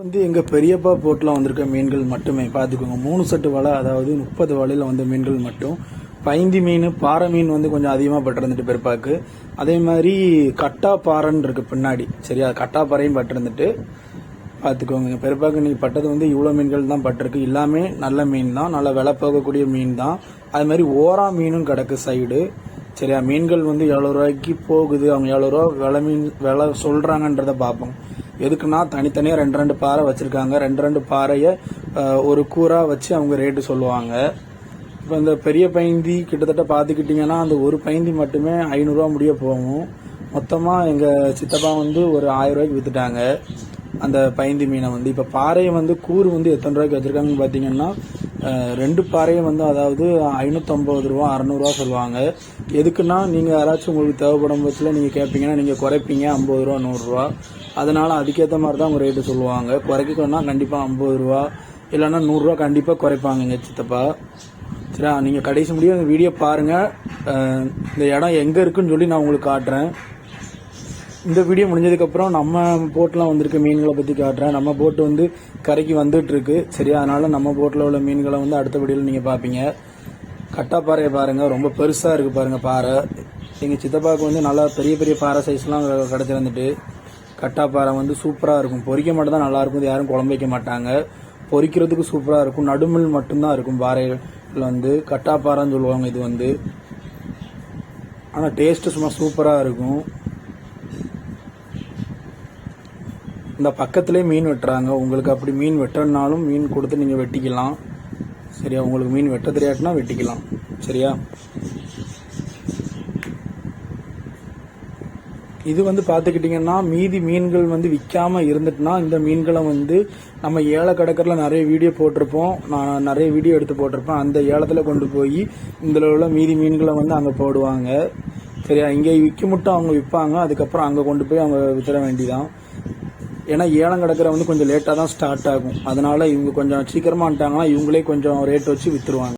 வந்து எங்க பெரியப்பா போட்டில் வந்திருக்க மீன்கள் மட்டுமே. பார்த்துக்கோங்க மூணு சட்டு வலை அதாவது முப்பது வலையில் வந்த மீன்கள் மட்டும். பைந்தி மீன் பாறை மீன் வந்து கொஞ்சம் அதிகமாக பட்டிருந்துட்டு பெருப்பாக்கு அதே மாதிரி கட்டா பாறைன்னு இருக்கு பின்னாடி. சரியா? கட்டா பாறையும் பட்டிருந்துட்டு. பார்த்துக்கோங்க பெருப்பாக்கு நீங்கள் பட்டது வந்து இவ்வளோ மீன்கள் தான் பட்டிருக்கு. எல்லாமே நல்ல மீன் தான் நல்லா விலை போகக்கூடிய மீன் தான். அது மாதிரி ஓரா மீனும் கிடக்கு சைடு. சரியா? மீன்கள் வந்து எவ்வளோ ரூபாய்க்கு போகுது. அவங்க எவ்வளோ ரூபா விலை மீன் விலை சொல்கிறாங்கன்றத பார்ப்போம் எதுக்குன்னா தனித்தனியாக ரெண்டு ரெண்டு பாறை வச்சுருக்காங்க. ரெண்டு ரெண்டு பாறையை ஒரு கூறாக வச்சு அவங்க ரேட்டு சொல்லுவாங்க. இப்போ இந்த பெரிய பைந்தி கிட்டத்தட்ட பார்த்துக்கிட்டிங்கன்னா அந்த ஒரு பைந்தி மட்டுமே ஐநூறுரூவா முடிய போகும். மொத்தமாக எங்கள் சித்தப்பா வந்து ஒரு ஆயிரம் ரூபாய்க்கு விற்றுட்டாங்க அந்த பைந்தி மீனை வந்து. இப்போ பாறையை வந்து கூறு வந்து எத்தனை ரூபாய்க்கு வச்சுருக்காங்கன்னு பார்த்தீங்கன்னா ரெண்டு பாறையும் வந்து அதாவது ஐநூற்றம்பது ரூபா அறநூறுவா சொல்லுவாங்க. எதுக்குன்னா நீங்கள் யாராச்சும் உங்களுக்கு தேவைப்படும் பட்சத்தில் நீங்கள் கேட்பீங்கன்னா நீங்கள் குறைப்பீங்க ஐம்பது ரூபா நூறுரூவா அதனால் அதுக்கேற்ற மாதிரி தான் அவங்க ரேட்டு சொல்லுவாங்க. குறைக்கணும்னா கண்டிப்பாக ஐம்பது ரூபா இல்லைன்னா நூறுரூவா கண்டிப்பாக குறைப்பாங்க எங்கள் சித்தப்பா. சரியா? நீங்கள் கடைசி முடியும் இந்த வீடியோ பாருங்கள் இந்த இடம் எங்கே இருக்குன்னு சொல்லி நான் உங்களுக்கு காட்டுறேன். இந்த வீடியோ முடிஞ்சதுக்கப்புறம் நம்ம போட்டெலாம் வந்திருக்க மீன்களை பற்றி காட்டுறேன். நம்ம போட்டு வந்து கரைக்கு வந்துட்டுருக்கு. சரியா அதனால் நம்ம போட்டில் உள்ள மீன்களை வந்து அடுத்த வீடியோவில் நீங்கள் பார்ப்பீங்க கட்டாப்பாறையை பாருங்கள் ரொம்ப பெருசாக இருக்குது பாருங்கள் பாறை. எங்கள் சித்தப்பாவுக்கு வந்து நல்லா பெரிய பெரிய பாறை சைஸ்லாம் கிடச்சிருந்துட்டு கட்டாப்பாறை வந்து சூப்பராக இருக்கும். பொரிக்க மட்டும் தான் நல்லாயிருக்கும் இது யாரும் குழம்பு வைக்க மாட்டாங்க. பொரிக்கிறதுக்கு சூப்பராக இருக்கும். நடுமில் மட்டும்தான் இருக்கும் பாறையில் வந்து. கட்டாப்பாறைன்னு சொல்லுவாங்க இது வந்து. ஆனால் டேஸ்ட்டு சும்மா சூப்பராக இருக்கும். இந்த பக்கத்துலேயே மீன் வெட்டுறாங்க. உங்களுக்கு அப்படி மீன் வெட்டணுனாலும் மீன் கொடுத்து நீங்கள் வெட்டிக்கலாம். சரியா? உங்களுக்கு மீன் வெட்ட தெரியாட்டினா வெட்டிக்கலாம். சரியா? இது வந்து பார்த்துக்கிட்டிங்கன்னா மீதி மீன்கள் வந்து விற்காமல் இருந்துட்டுனா இந்த மீன்களை வந்து நம்ம ஏழை கடற்கரில் நிறைய வீடியோ போட்டிருப்போம். நான் நிறைய வீடியோ எடுத்து போட்டிருப்பேன். அந்த ஏலத்தில் கொண்டு போய் இதில் உள்ள மீதி மீன்களை வந்து அங்கே போடுவாங்க. சரியா? இங்கே விற்க மட்டும் அவங்க விற்பாங்க அதுக்கப்புறம் அங்கே கொண்டு போய் அவங்க வித்துற வேண்டிதான். ஏன்னா ஏலம் கிடக்கிற வந்து கொஞ்சம் லேட்டாக தான் ஸ்டார்ட் ஆகும். அதனால இவங்க கொஞ்சம் சீக்கிரமாக வந்துட்டாங்கன்னா இவங்களே கொஞ்சம் ரேட் வச்சு விற்றுருவாங்க